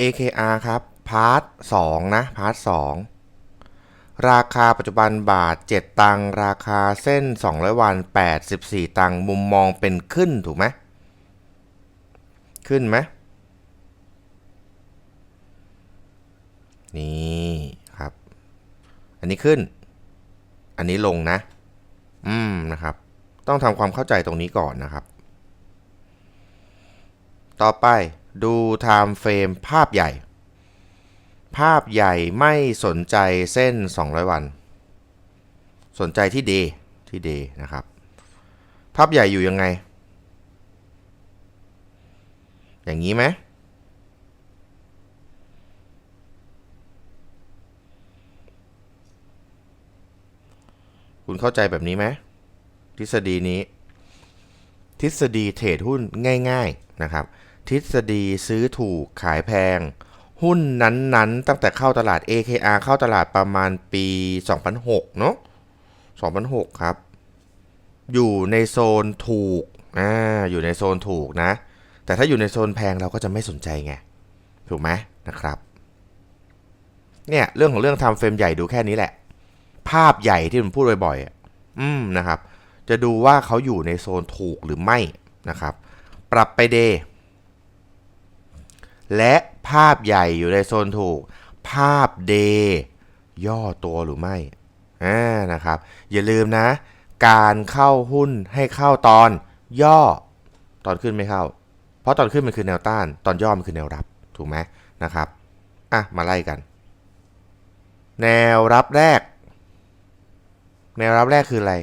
AKR ครับพาร์ท2นะพาร์ท2ราคาปัจจุบันบาท 7 ตังราคาเส้น 200 วัน 84 ตังมุมมองเป็นขึ้นถูกไหมขึ้นไหมนี่ครับ อันนี้ขึ้น อันนี้ลงนะ อืมนะครับ ต้องทำความเข้าใจตรงนี้ก่อนนะครับ ต่อไป ดู time frame ภาพใหญ่ ภาพใหญ่ไม่สนใจเส้น 200 วัน สนใจที่ day ที่ day นะครับ ภาพใหญ่อยู่ยังไง อย่างนี้ไหมคุณเข้าใจแบบนี้ไหมทฤษฎีนี้ ทฤษฎีเทรดหุ้นง่าย ๆนะครับ ทฤษฎีซื้อถูกขายแพง หุ้นนั้นๆ ตั้งแต่เข้าตลาด AKR เข้าตลาดประมาณปี 2006 เนาะ2006 ครับ อยู่ในโซนถูกอ่าอยู่ในโซนถูกนะ แต่ถ้าอยู่ในโซนแพงเราก็จะไม่สนใจไง ถูกไหมนะครับ เนี่ย เรื่องของเรื่องทำเฟรมใหญ่ดูแค่นี้แหละ ภาพใหญ่ที่ผมพูดบ่อยๆอ,อืมนะครับ จะดูว่าเขาอยู่ในโซนถูกหรือไม่นะครับ ปรับไปเดย์ และภาพใหญ่อยู่ในโซนถูก ภาพเดย์ย่อตัวหรือไม่อ่านะครับ อย่าลืมนะ การเข้าหุ้นให้เข้าตอนย่อตอนขึ้นไม่เข้า เพราะตอนขึ้นมันคือแนวต้าน ตอนย่อมันคือแนวรับถูกไหมนะครับ อะ มาไล่กัน แนวรับแรก แนวรับแรกคืออะไร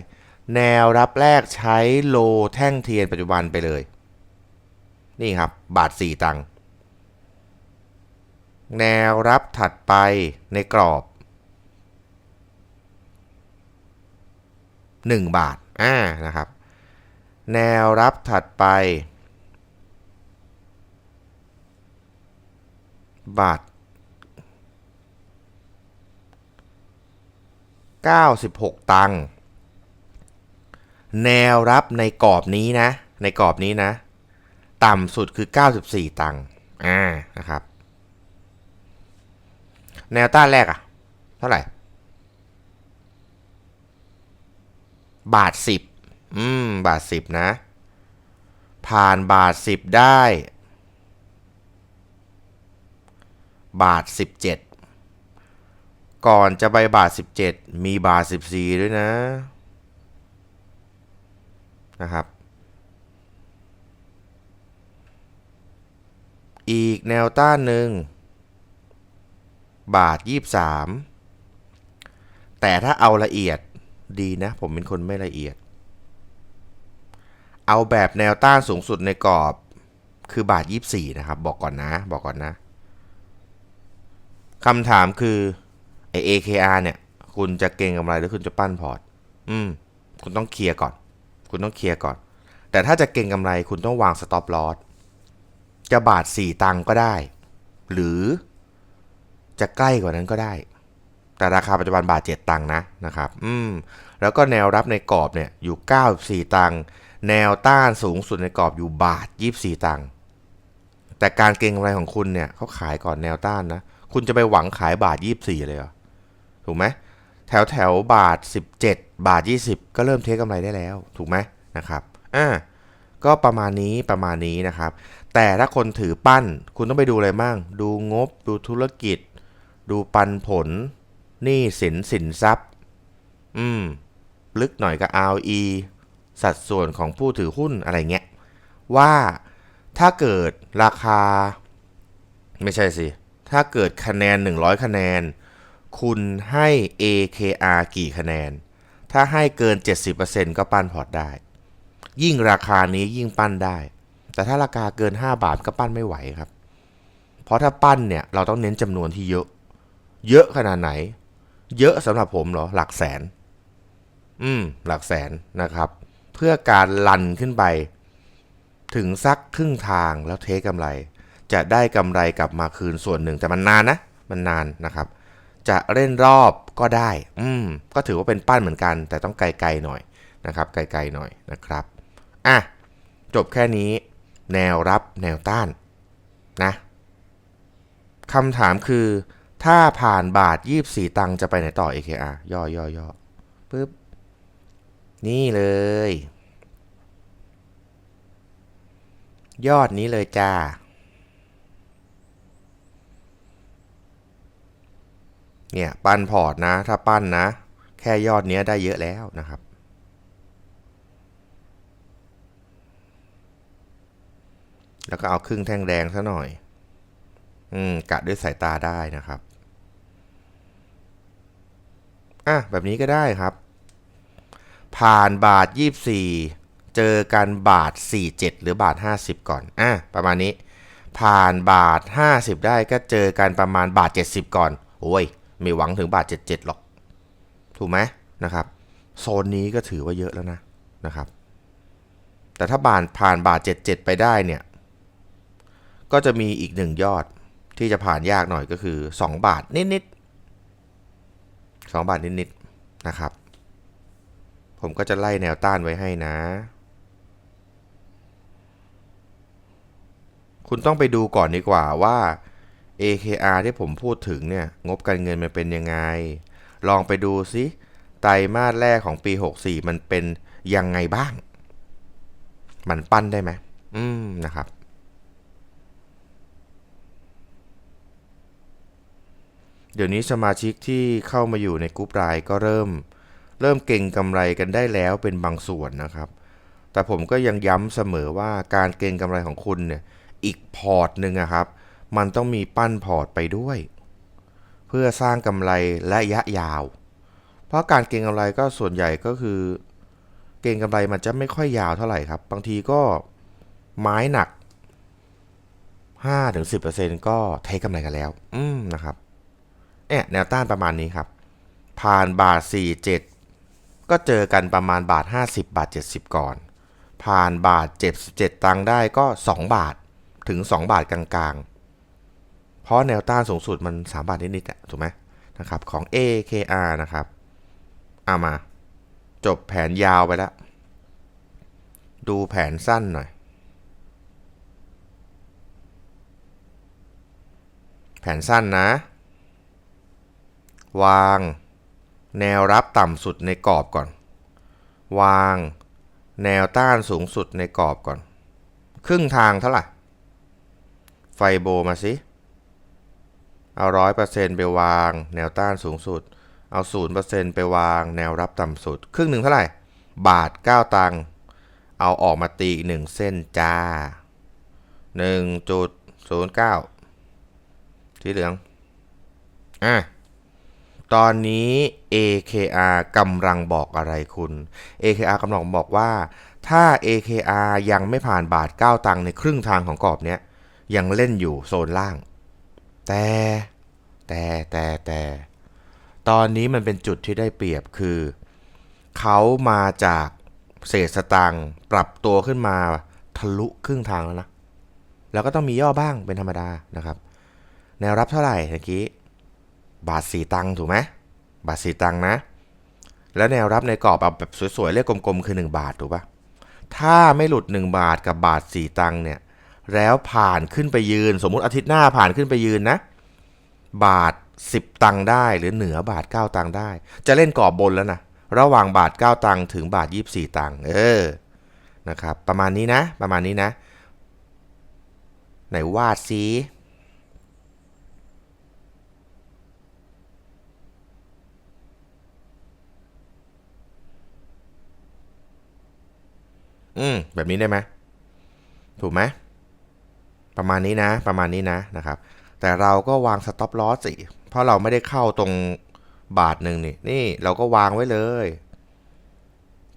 แนวรับแรกใช้โลแท่งเทียนปัจจุบันไปเลย นี่ครับ บาท 4 ตังค์ แนวรับถัดไปในกรอบ 1 บาทอ่านะครับ แนวรับถัดไป บาท 96 ตังค์แนวรับในกรอบนี้นะ ในกรอบนี้นะ ต่ำสุดคือ 94 ตังค์อ่านะครับ แนวต้านแรกอะเท่าไหร่ บาท10อืม บาท10นะ ผ่านบาท10ได้ บาท17ก่อนจะไปบาท17มีบาท14ด้วยนะ นะครับ อีกแนวต้านหนึ่ง บาท 23 แต่ถ้าเอาละเอียดดีนะ ผมเป็นคนไม่ละเอียด เอาแบบแนวต้านสูงสุดในกรอบคือบาท 24 นะครับ บอกก่อนนะ บอกก่อนนะคำถามคือไอ AKR เนี่ย คุณจะเก็งกำไรหรือคุณจะปั้นพอร์ต อืม คุณต้องเคลียร์ก่อน คุณต้องเคลียร์ก่อน แต่ถ้าจะเก็งกำไรคุณต้องวางสต็อปลอสจะบาท 4 ตังก็ได้ หรือ จะใกล้กว่านั้นก็ได้ แต่ราคาปัจจุบันบาท 7 ตังค์นะนะครับ อืม แล้วก็แนวรับในกรอบเนี่ยอยู่ 94 ตังค์ แนวต้านสูงสุดในกรอบอยู่บาท 24 ตังค์ แต่การเก็งกำไรของคุณเนี่ยเขาขายก่อนแนวต้านนะ คุณจะไปหวังขายบาท 24 เลยเหรอ ถูกไหม แถวแถวบาท 17 บาท 20 ก็เริ่มเทคกำไรได้แล้ว ถูกไหมนะครับ อ่า ก็ประมาณนี้ประมาณนี้นะครับแต่ถ้าคนถือปั้นคุณต้องไปดูอะไรบ้าง ดูงบดูธุรกิจ ดูปันผลหนี้สินสินทรัพย์ อืม ลึกหน่อยก็ ROE สัดส่วนของผู้ถือหุ้นอะไรเงี้ย ว่าถ้าเกิดราคา ไม่ใช่สิ ถ้าเกิดคะแนน 100 คะแนน คุณให้ AKR กี่คะแนน ถ้าให้เกิน 70%ก็ปั้นพอร์ตได้ ยิ่งราคานี้ยิ่งปั้นได้ แต่ถ้าราคาเกิน 5 บาทก็ปั้นไม่ไหวครับ เพราะถ้าปั้นเนี่ย เราต้องเน้นจำนวนที่เยอะ เยอะขนาดไหน เยอะสำหรับผมเหรอ หลักแสน อืม หลักแสนนะครับ เพื่อการลันขึ้นไป ถึงสักครึ่งทางแล้วเทกำไร จะได้กำไรกลับมาคืนส่วนหนึ่งแต่มันนานนะ มันนานนะครับ จะเล่นรอบก็ได้ อืม ก็ถือว่าเป็นปั้นเหมือนกัน แต่ต้องไกลๆหน่อยนะครับ ไกลๆหน่อยนะครับ อะ จบแค่นี้ แนวรับแนวต้านนะคำถามคือ ถ้าผ่านบาท24ตังค์จะไปไหนต่อ AKR ย่อย่อย่อปึ๊บ นี่เลย ยอดนี้เลยจ้า เนี่ย ปั้นพอร์ตนะ ถ้าปั้นนะ แค่ยอดเนี้ยได้เยอะแล้วนะครับแล้วก็เอาครึ่งแท่งแดงซะหน่อย อืมกะด้วยสายตาได้นะครับ อะแบบนี้ก็ได้ครับ ผ่านบาท 24 เจอกันบาท 47 หรือบาท 50 ก่อนอะประมาณนี้ ผ่านบาท 50 ได้ก็เจอกันประมาณบาท 70 ก่อน โอ้ยไม่หวังถึงบาท 77 หรอก ถูกไหมนะครับ โซนนี้ก็ถือว่าเยอะแล้วนะนะครับแต่ถ้าบานผ่านบาท 77 ไปได้เนี่ย ก็จะมีอีกหนึ่งยอดที่จะผ่านยากหน่อยก็คือ 2 บาทนิดๆ 2 บาทนิดๆนะครับ ผมก็จะไล่แนวต้านไว้ให้นะ คุณต้องไปดูก่อนดีกว่าว่า AKR ที่ผมพูดถึงเนี่ยงบการเงินมันเป็นยังไง ลองไปดูซิไตรมาสแรกของปี 64 มันเป็นยังไงบ้าง มันปั้นได้ไหมอืมนะครับ เดี๋ยวนี้สมาชิกที่เข้ามาอยู่ในกรุ๊ปไลน์ก็เริ่ม เริ่มเก่งกำไรกันได้แล้วเป็นบางส่วนนะครับ แต่ผมก็ยังย้ำเสมอว่าการเก่งกำไรของคุณเนี่ยอีกพอร์ตหนึ่งอะครับ มันต้องมีปั้นพอร์ตไปด้วย เพื่อสร้างกำไรระยะยาว เพราะการเก็งกำไรก็ส่วนใหญ่ก็คือ เก็งกำไรมันจะไม่ค่อยยาวเท่าไหร่ครับ บางทีก็ไม้หนัก5-10%ก็เทกำไรกันแล้ว อืมนะครับ เนี่ยแนวต้านประมาณนี้ครับ ผ่านบาท 47 ก็เจอกันประมาณบาท 50 บาท 70 ก่อน ผ่านบาท 77 ตังค์ได้ก็ 2 บาทถึง 2 บาทกลางๆ เพราะแนวต้านสูงสุดมัน 3 บาทนิดๆอะถูกไหมนะครับของ AKR นะครับเอามา จบแผนยาวไปแล้ว ดูแผนสั้นหน่อย แผนสั้นนะ วาง แนวรับต่ำสุดในกรอบก่อน วาง แนวต้านสูงสุดในกรอบก่อน ครึ่งทางเท่าไหร่ ไฟโบมาสิ เอาร้อยเปอร์เซ็นต์ไปวาง แนวต้านสูงสุด เอาศูนย์เปอร์เซ็นต์ไปวาง แนวรับต่ำสุด ครึ่งหนึ่งเท่าไหร่ บาทเก้าตังค์เอาออกมาตีอีกหนึ่งเส้นจ้าหนึ่งจุดศูนย์เก้าที่เหลือง อะ ตอนนี้ AKR กำลังบอกอะไรคุณ AKR กำลังบอกว่า ถ้า AKR ยังไม่ผ่านบาท 9 ตังค์ในครึ่งทางของกรอบเนี้ย ยังเล่นอยู่โซนล่าง แต่แต่แต่แต่ตอนนี้มันเป็นจุดที่ได้เปรียบคือ เขามาจากเศษสตางค์ปรับตัวขึ้นมาทะลุครึ่งทางแล้วนะ แล้วก็ต้องมีย่อบ้างเป็นธรรมดานะครับ แนวรับเท่าไหร่เมื่อกี้ บาทสีตังค์ถูกไหมบาทสีตังค์นะ แล้วแนวรับในกรอบเอาแบบสวยๆเลขกลมๆคือ 1 บาทถูกปะถ้าไม่หลุด 1 บาทกับบาทสีตังค์เนี่ยแล้วผ่านขึ้นไปยืน สมมุติอาทิตย์หน้าผ่านขึ้นไปยืนนะ บาท 10 ตังค์ได้หรือเหนือบาท 9 ตังค์ได้ จะเล่นกรอบบนแล้วนะระหว่างบาท 9 ตังค์ถึงบาท 24 ตังค์เออนะครับประมาณนี้นะ ประมาณนี้นะ ไหนวาดซี อืมแบบนี้ได้ไหมถูกไหมประมาณนี้นะ ประมาณนี้นะนะครับ แต่เราก็วางสต็อปลอสสิเพราะเราไม่ได้เข้าตรงบาทหนึ่งนี่นี่เราก็วางไว้เลย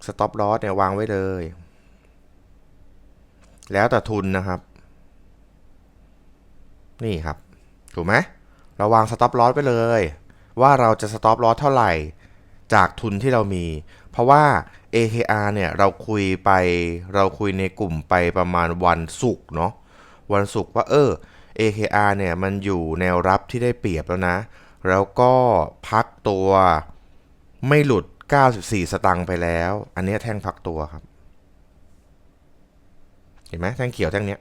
สต็อปลอสเนี่ยวางไว้เลย แล้วแต่ทุนนะครับ นี่ครับ ถูกไหมเราวางสต็อปลอสไปเลย ว่าเราจะสต็อปลอสเท่าไหร่ จากทุนที่เรามี ราะว่า AKR เนี่ยเราคุยไปเราคุยในกลุ่มไปประมาณวันศุกร์เนาะวันศุกร์ว่าเออ AKR เนี่ยมันอยู่แนวรับที่ได้เปรียบแล้วนะ แล้วก็พักตัวไม่หลุด 94 สตังค์ไปแล้ว อันนี้แท่งพักตัวครับ เห็นไหมแท่งเขียวแท่งเนี้ย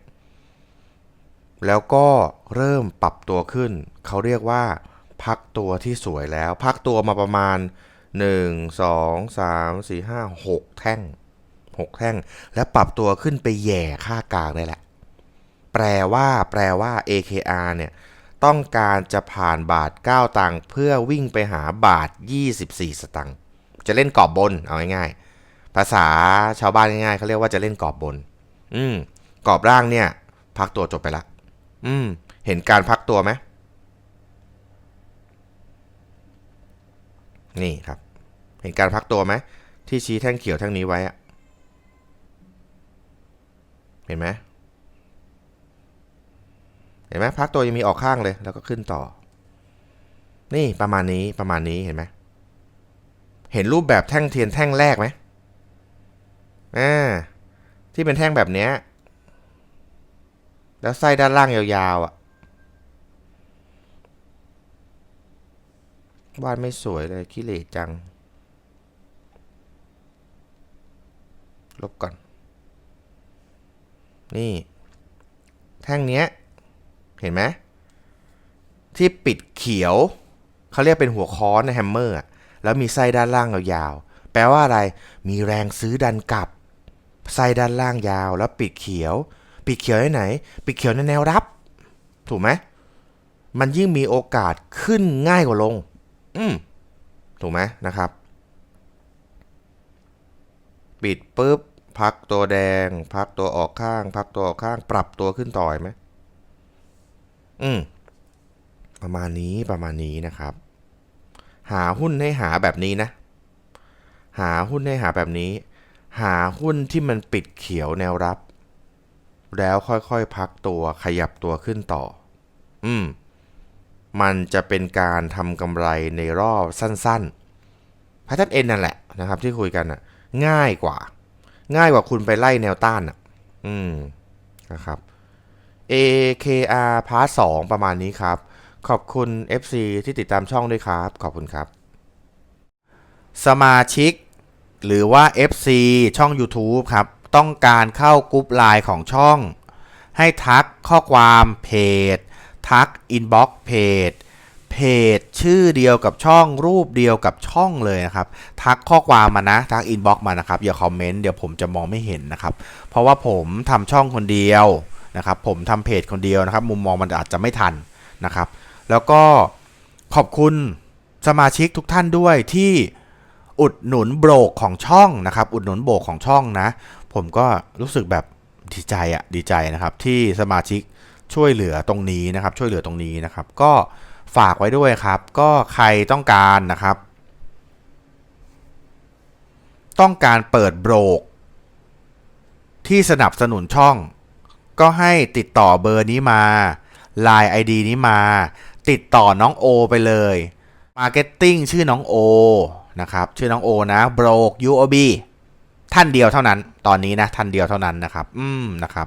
แล้วก็เริ่มปรับตัวขึ้น เขาเรียกว่า พักตัวที่สวยแล้ว พักตัวมาประมาณ 1 2 3 4 5 6 แท่ง 6 แท่ง แล้วปรับตัวขึ้นไปแย่ค่ากลางเลยแหละ แปลว่า แปลว่า AKR เนี่ย ต้องการจะผ่านบาท 9 ตังค์เพื่อวิ่งไปหาบาท 24 สตังค์ จะเล่นกรอบบน เอาง่ายๆ ภาษาชาวบ้านง่ายๆเขาเรียกว่าจะเล่นกรอบบน อืม กรอบล่างเนี่ย พักตัวจบไปละ อืม เห็นการพักตัวไหม นี่ครับ เห็นการพักตัวไหมที่ชี้แท่งเขียวแท่งนี้ไว้อะเห็นไหมเห็นไหมพักตัวยังมีออกข้างเลย แล้วก็ขึ้นต่อ นี่ประมาณนี้ประมาณนี้เห็นไหมเห็นรูปแบบแท่งเทียนแท่งแรกไหมอ่าที่เป็นแท่งแบบเนี้ยแล้วไส้ด้านล่างยาวๆอะ วาดไม่สวยเลยขี้เหร่จัง ลบก่อน นี่ แท่งเนี้ย เห็นไหมที่ปิดเขียว เขาเรียกเป็นหัวค้อนในแฮมเมอร์แล้วมีไส้ด้านล่างยาวๆแปลว่าอะไรมีแรงซื้อดันกลับไส้ด้านล่างยาว แล้วปิดเขียว ปิดเขียวที่ไหน ปิดเขียวในแนวรับ ถูกไหมมันยิ่งมีโอกาสขึ้นง่ายกว่าลง อืมถูกไหมนะครับ ปิดปุ๊บ พักตัวแดง พักตัวออกข้าง พักตัวออกข้าง ปรับตัวขึ้นต่อยไหมอืมประมาณนี้ประมาณนี้นะครับ หาหุ้นให้หาแบบนี้นะ หาหุ้นให้หาแบบนี้ หาหุ้นที่มันปิดเขียวแนวรับ แล้วค่อยๆพักตัวขยับตัวขึ้นต่อ อืม มันจะเป็นการทำกำไรในรอบสั้นๆพัฒนเอ็นนั่นแหละนะครับที่คุยกันน่ะง่ายกว่า ง่ายกว่าคุณไปไล่แนวต้านอะอืมนะครับ AKR พาร์ท2ประมาณนี้ครับ ขอบคุณ FC ที่ติดตามช่องด้วยครับ ขอบคุณครับ สมาชิก หรือว่า FC ช่อง YouTube ครับ ต้องการเข้ากรุ๊ปไลน์ของช่อง ให้ทักข้อความเพจ ทักอินบ็อกเพจเพจชื่อเดียวกับช่องรูปเดียวกับช่องเลยนะครับ ทักข้อความมานะทักอินบ็อกมานะครับอย่าคอมเมนต์เดี๋ยวผมจะมองไม่เห็นนะครับ เพราะว่าผมทำช่องคนเดียวนะครับ ผมทำเพจคนเดียวนะครับ มุมมองมันอาจจะไม่ทันนะครับ แล้วก็ขอบคุณสมาชิกทุกท่านด้วยที่อุดหนุนโบรกของช่องนะครับ อุดหนุนโบรกของช่องนะ ผมก็รู้สึกแบบดีใจอะดีใจนะครับ ที่สมาชิก ช่วยเหลือตรงนี้นะครับ ช่วยเหลือตรงนี้นะครับ ก็ฝากไว้ด้วยครับ ก็ใครต้องการนะครับ ต้องการเปิดโบรก ที่สนับสนุนช่อง ก็ให้ติดต่อเบอร์นี้มา Line ID นี้มา ติดต่อน้องโอไปเลย Marketing ชื่อน้องโอนะครับ ชื่อน้องโอนะ b r o k UOB ท่านเดียวเท่านั้น ตอนนี้นะ ท่านเดียวเท่านั้นนะครับ อืมนะครับ